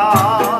મારા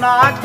not